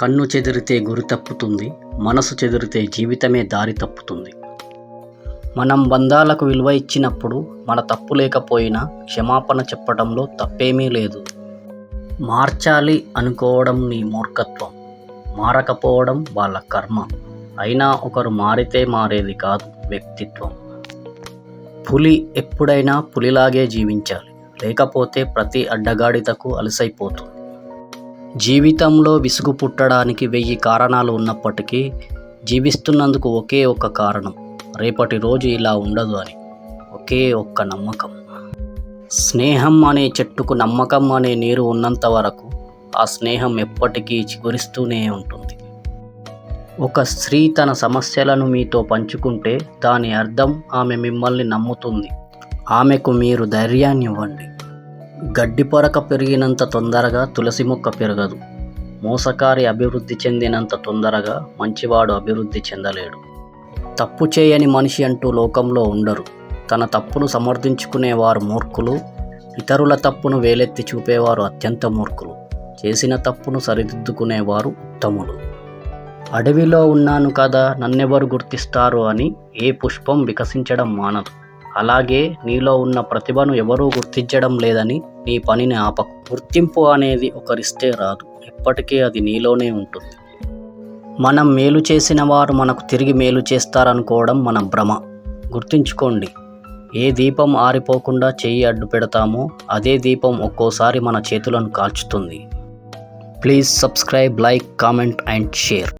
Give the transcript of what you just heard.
కన్ను చెదిరితే గురి తప్పుతుంది మనసు చెదిరితే జీవితమే దారి తప్పుతుంది. మనం బంధాలకు విలువ ఇచ్చినప్పుడు మన తప్పు లేకపోయినా క్షమాపణ చెప్పడంలో తప్పేమీ లేదు. మార్చాలి అనుకోవడం నీ మూర్ఖత్వం. మారకపోవడం వాళ్ళ కర్మ. అయినా ఒకరు మారితే మారేది కాదు వ్యక్తిత్వం. పులి ఎప్పుడైనా పులిలాగే జీవించాలి. లేకపోతే ప్రతి అడ్డగాడితకు అలసైపోతుంది. జీవితంలో విసుగు పుట్టడానికి వెయ్యి కారణాలు ఉన్నప్పటికీ జీవిస్తున్నందుకు ఒకే ఒక్క కారణం. రేపటి రోజు ఇలా ఉండదు అని. ఒకే ఒక్క నమ్మకం. స్నేహం అనే చెట్టుకు నమ్మకం అనే నీరు ఉన్నంత వరకు ఆ స్నేహం ఎప్పటికీ చిగురిస్తూనే ఉంటుంది. ఒక స్త్రీ తన సమస్యలను మీతో పంచుకుంటే దాని అర్థం ఆమె మిమ్మల్ని నమ్ముతుంది. ఆమెకు మీరు ధైర్యాన్ని ఇవ్వండి. గడ్డి పొరక పెరిగినంత తొందరగా తులసి మొక్క పెరగదు. మోసకారి అభివృద్ధి చెందినంత తొందరగా మంచివాడు అభివృద్ధి చెందలేడు. తప్పు చేయని మనిషి అంటూ లోకంలో ఉండరు. తన తప్పును సమర్థించుకునేవారు మూర్ఖులు ఇతరుల తప్పును వేలెత్తి చూపేవారు అత్యంత మూర్ఖులు. చేసిన తప్పును సరిదిద్దుకునేవారు ఉత్తములు. అడవిలో ఉన్నాను కదా నన్నెవరు గుర్తిస్తారు అని ఏ పుష్పం వికసించడం మానదు. అలాగే నీలో ఉన్న ప్రతిభను ఎవరూ గుర్తించడం లేదని నీ పనిని ఆపకు. గుర్తింపు అనేది ఒకరిస్తే రాదు. ఎప్పటికీ అది నీలోనే ఉంటుంది. మనం మేలు చేసిన వారు మనకు తిరిగి మేలు చేస్తారనుకోవడం మన భ్రమ. గుర్తుంచుకోండి ఏ దీపం ఆరిపోకుండా చెయ్యి అడ్డు పెడతామో అదే దీపం ఒక్కోసారి మన చేతులను కాల్చుతుంది. Please subscribe like comment and share.